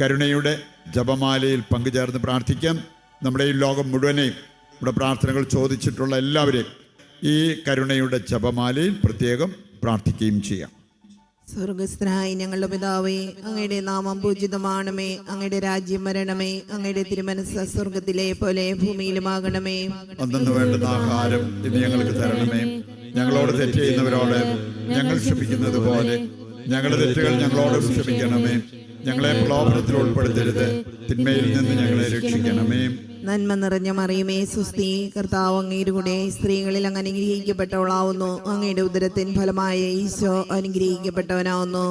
കരുണയുടെ ജപമാലയിൽ പങ്കുചേർന്ന് പ്രാർത്ഥിക്കാം. നമ്മുടെ ഈ ലോകം മുഴുവനെയും നമ്മുടെ പ്രാർത്ഥനകൾ ചോദിച്ചിട്ടുള്ള എല്ലാവരെയും ഈ കരുണയുടെ ജപമാലയിൽ പ്രത്യേകം പ്രാർത്ഥിക്കുകയും ചെയ്യാം. സ്വർഗസ്ഥനായി ഞങ്ങളുടെ പിതാവേ അങ്ങയുടെ നാമം പൂജിതമാണമേ അങ്ങയുടെ രാജ്യം വരണമേ അങ്ങയുടെ തിരുമനസ് സ്വർഗത്തിലെ പോലെ ഭൂമിയിലുമാകണമേ. അന്നു വേണ്ടുന്ന ആഹാരം ഇന്ന് ഞങ്ങൾക്ക് തരണമേ. ഞങ്ങളോട് തെറ്റ് ചെയ്യുന്നവരോട് ഞങ്ങൾ ക്ഷമിക്കുന്നത് പോലെ ഞങ്ങളുടെ തെറ്റുകൾ ഞങ്ങളോട് ക്ഷമിക്കണമേ. ഞങ്ങളെ പ്രലോഭനത്തിൽ ഉൾപ്പെടുത്തരുത്. തിന്മയിൽ നിന്ന് ഞങ്ങളെ രക്ഷിക്കണമേ. നന്മ നിറഞ്ഞ മറിയുമേ സുസ്തി. കർത്താവ് അങ്ങയുടെ കൂടെ സ്ത്രീകളിൽ അങ്ങ് അനുഗ്രഹിക്കപ്പെട്ടവളാവുന്നു. അങ്ങയുടെ ഉദരത്തിൻ ഫലമായ ഈശോ അനുഗ്രഹിക്കപ്പെട്ടവനാവുന്നു.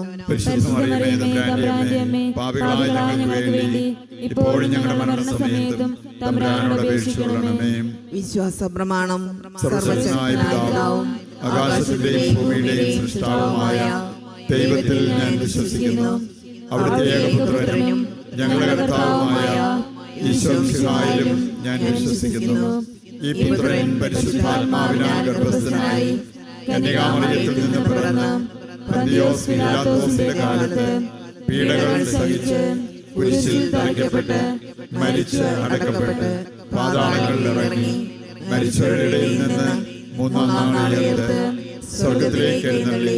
ഇപ്പോഴും ഞങ്ങളുടെ മരണസമയത്തും തമ്പുരാനോട് അപേക്ഷിച്ചുകൊള്ളണമേ വിശ്വാസ പ്രമാണം സർവശക്തനായ പിതാവും ആകാശത്തിന്റെയും ഭൂമിയുടെയും സൃഷ്ടാവുമായ ദൈവത്തിൽ ഞാൻ വിശ്വസിക്കുന്നു. അവിടുത്തെ ഏകപുത്രനും ഞങ്ങളുടെ കർത്താവുമായ ഈശ്വരനായാലും ഞാൻ വിശ്വസിക്കുന്നു. ഈ പുത്രൻ പരിശുദ്ധാത്മാവിനാൽ ഗർഭസ്ഥനായി കന്യകാമറിയത്തിൽ നിന്ന് പിറന്ന് പന്തിയോസ് പീലാത്തോസിന്റെ കാലത്ത് പീഡകൾ സഹിച്ച് കുരിശിൽ തറയ്ക്കപ്പെട്ട് മരിച്ച് അടക്കപ്പെട്ട് പാതാളങ്ങളിൽ ഇറങ്ങി മരിച്ചവരുടെ ഇടയിൽ നിന്ന് മൂന്നാം നാളിൽ സ്വർഗത്തിലേക്ക് എഴുന്നള്ളി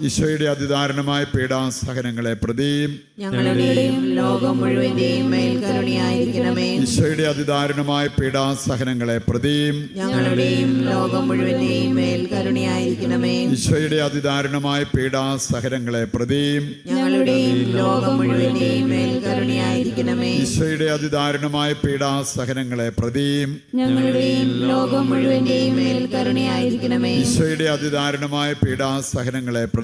ഈശോയുടെ അതിദാരുണമായ പീഡാസഹനങ്ങളെ പ്രതിയും ഈശോയുടെ അതിദാരുണമായ പീഡാസഹനങ്ങളെ പ്രതിയും ഈശോയുടെ അതിദാരുണമായ പീഡാസഹനങ്ങളെ പ്രതിയും ഈശോയുടെ അതിദാരുണമായ പീഡാസഹനങ്ങളെ പ്രതിയും ഈശോയുടെ അതിദാരുണമായ പീഡാസഹനങ്ങളെ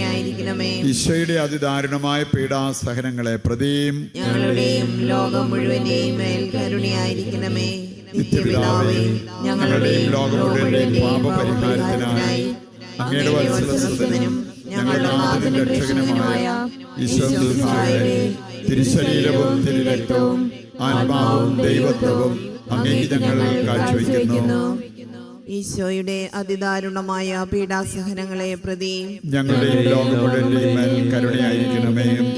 കരുണയായിരിക്കണമേ ഈശോയുടെ അതിദാരുണമായ പീഡാസഹനങ്ങളെ പ്രതിയും ഞങ്ങളുടെയും ലോകം മുഴുവന്റെയും മേൽ കരുണയായിരിക്കണമേ. നിത്യപിതാവേ ഞങ്ങളുടെയും ലോകം മുഴുവന്റെയും പാപപരിഹാരത്തിനായി അങ്ങയുടെ വത്സലസുതനും ഞങ്ങളുടെ നാഥനും രക്ഷകനുമായ ഈശ്വരയുടെ തിരുശരീരവും തിരുരക്തവും ആത്മാവും ദൈവത്വവും അങ്ങേക്ക് ഞങ്ങൾ കാഴ്ചവെക്കുന്നു ഈശോയുടെ അതിദാരുണമായ പീഡാസഹനങ്ങളെ പ്രതി ഞങ്ങളുടെ ലോകം കരുണയായിരിക്കണമേ.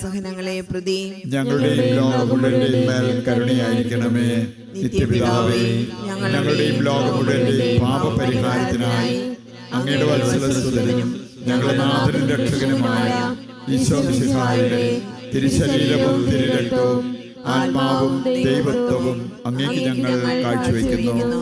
പീഡാസഹനങ്ങളെ പ്രതി ഞങ്ങളുടെയും കരുണയായിരിക്കണമേ. പാപപരിഹാരത്തിനായി ഞങ്ങളുടെ നാഥനും ഈശോ മിശിഹായുടെ ആത്മാവും ദൈവത്വവും അങ്ങേക്ക് ഞങ്ങൾ കാഴ്ചവെക്കുന്നു.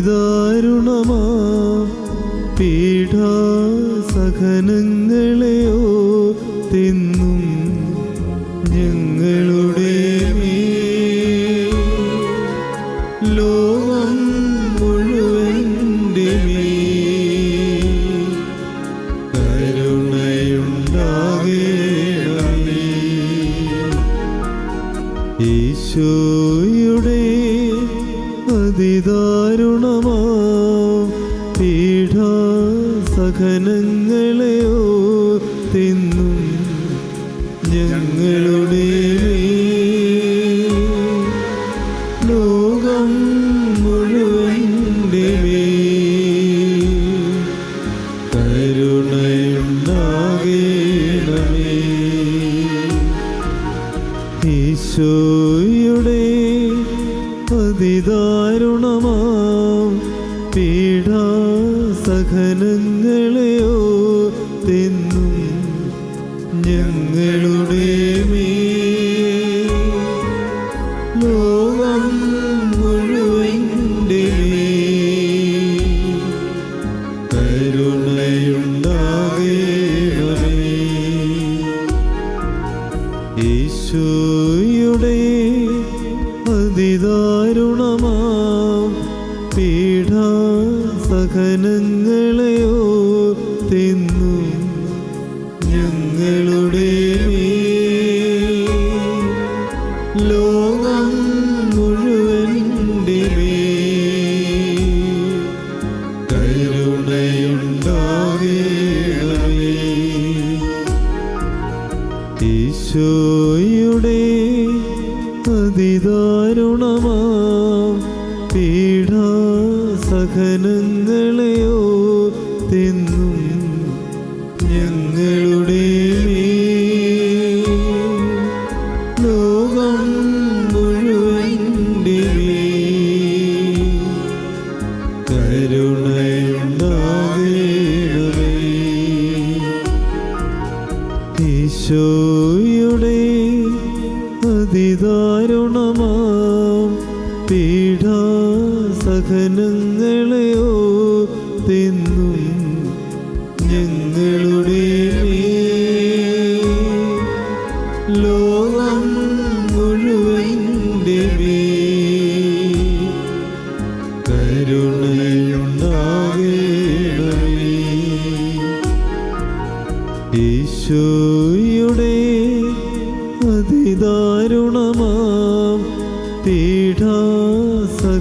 അതിദാരുണമാ പീഠാസഹനങ്ങളെയോ തിന്നും ഞങ്ങളുടെ ലോകം മുഴുവൻ കരുണയുണ്ടാകേണമേ. ഈശോയുടെ അതിദാരുണമാ? പീഠ സഹനങ്ങളെയോ തിന്നും ഞങ്ങളുടെ ലോകം ഈശോയുടെ അതിദാരുണമാം പീഠാ സഹനങ്ങളെയോ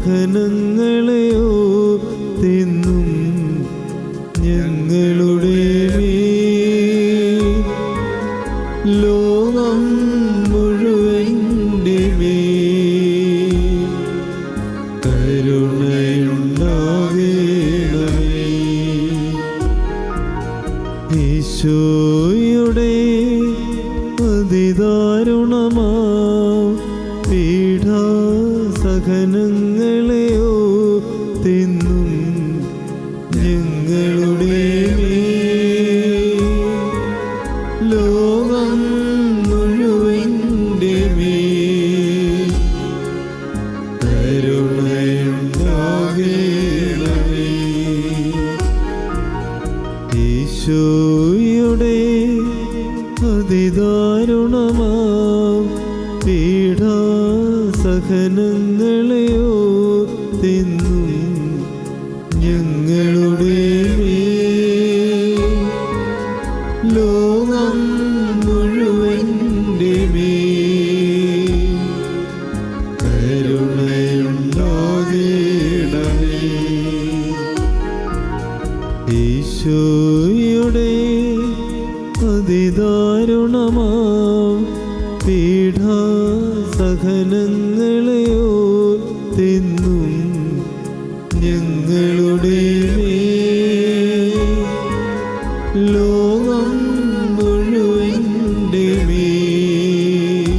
സഹനങ്ങളെയോ തിന്നും ഞങ്ങളുടെ ലോകം മുഴുവന്റെ അതിദാരുണമാ പീഠാ. സഹനങ്ങളെയോ തിന്നും ഞങ്ങളുടെ ലോകം മുഴുവന്റെ മേൽ. കരുണയുണ്ടാകേണമേ ഈശോയുടെ അതിദാരുണമാം പീഠാ സഹനങ്ങളെയോ ഈശോയുടെ അതിദാരുണമാം പീഠാ തിന്നും ലോകം മുഴുവന്റെ മേൽ.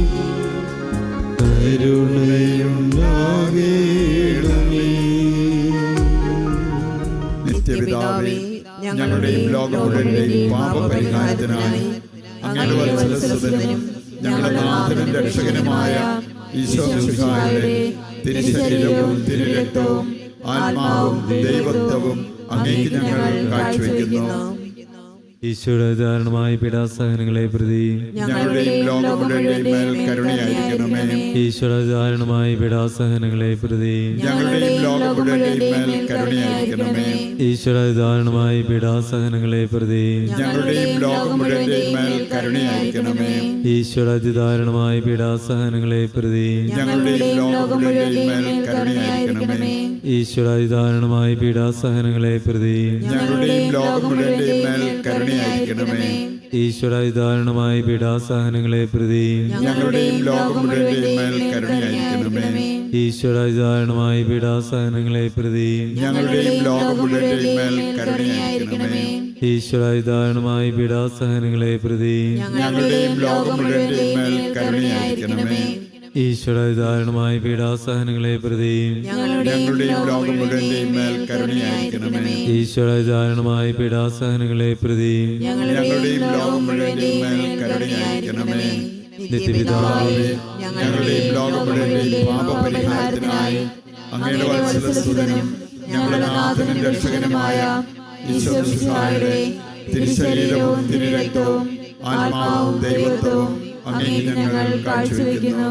ഞങ്ങളുടെയും ലോകം മുഴുവന്റെയും പാപപരിഹാരത്തിനായി അങ്ങയുടെ വത്സലസുതനും ഞങ്ങളുടെ നാഥനും രക്ഷകനുമായ ഈശോ മിശിഹായുടെ തിരുശരീരവും തിരുരക്തവും ആത്മാവും ദൈവത്വവും അങ്ങേക്ക് ഞങ്ങൾ കാഴ്ചവെക്കുന്നു. ഈശോയുടെ പിടാസഹനങ്ങളെ പീഡാസഹനങ്ങളെ പ്രതി പിടാസഹനങ്ങളെ ഈശോയുടെ പീഡാസഹനങ്ങളെ പ്രതി പിടാസഹനങ്ങളെ കരുണയായിരിക്കണമേ. ഈശോയുടെ ധാരണമായ പീഡാസഹനങ്ങളെ പ്രതി ഞങ്ങളുടെയും ലോകം മേൽ കരുണയായിരിക്കണമേ. ഈശോയുടെ അതിദാരുണമായ പീഡാസഹനങ്ങളെ പ്രതി അതിദാരുണമായ പീഡാസഹനങ്ങളെ പ്രതി ഞങ്ങളുടെയും ലോകം മുഴുവന്റെയും മേൽ കരുണയായിരിക്കണമേ. പീഡാസഹനങ്ങളെ പ്രതി ഞങ്ങളുടെയും ലോകം മുഴുവന്റെയും മേൽ കരുണയായിരിക്കണമേ. പീഡാസഹനങ്ങളെ പ്രതി ഞങ്ങളുടെയും ലോകം മുഴുവന്റെയും മേൽ കരുണയായിരിക്കണമേ. പീഡാസഹനങ്ങളെ പ്രതി ഞങ്ങളുടെയും ലോകം മുഴുവന്റെയും മേൽ കരുണയായിരിക്കണമേ. ഈശോയുടെ അതിദാരുണമായ പീഡാസഹനങ്ങളെ പ്രതി ഞങ്ങളുടെയും ലോകം മുഴുവന്റെയും മേൽ കരുണയായിരിക്കണമേ. ഈശോയുടെ അതിദാരുണമായ പീഡാസഹനങ്ങളെ പ്രതിയും നിത്യപിതാവേ ഞങ്ങളുടെയും ലോകം മുഴുവന്റെയും പാപപരിഹാരത്തിനായി അങ്ങയുടെ വത്സലസുതനും ഞങ്ങളുടെ നാഥനും രക്ഷകനുമായ ഈശോ മിശിഹായുടെ തിരുശരീരവും തിരുരക്തവും ആത്മാവും ദൈവത്വവും അങ്ങേക്ക് ഞങ്ങൾ കാഴ്ചവെക്കുന്നു.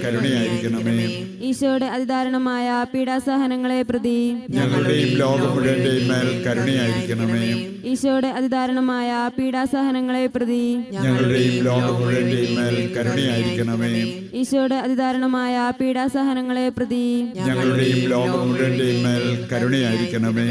കരുണയായിരിക്കണമേ. ഈശോയുടെ അതിദാരുണമായ പീഡാസഹനങ്ങളെ പ്രതി ഞങ്ങളുടെയും ലോകം മുഴുവന്റെയും മേൽ കരുണയായിരിക്കണമേ. ഈശോയുടെ അതിദാരുണമായ പീഡാസഹനങ്ങളെ പ്രതി ഞങ്ങളുടെയും ലോകം മുഴുവന്റെയും മേൽ കരുണയായിരിക്കണമേ. ഈശോയുടെ അതിദാരുണമായ പീഡാസഹനങ്ങളെ പ്രതി ഞങ്ങളുടെയും ലോകം മുഴുവന്റെയും മേൽ കരുണയായിരിക്കണമേ.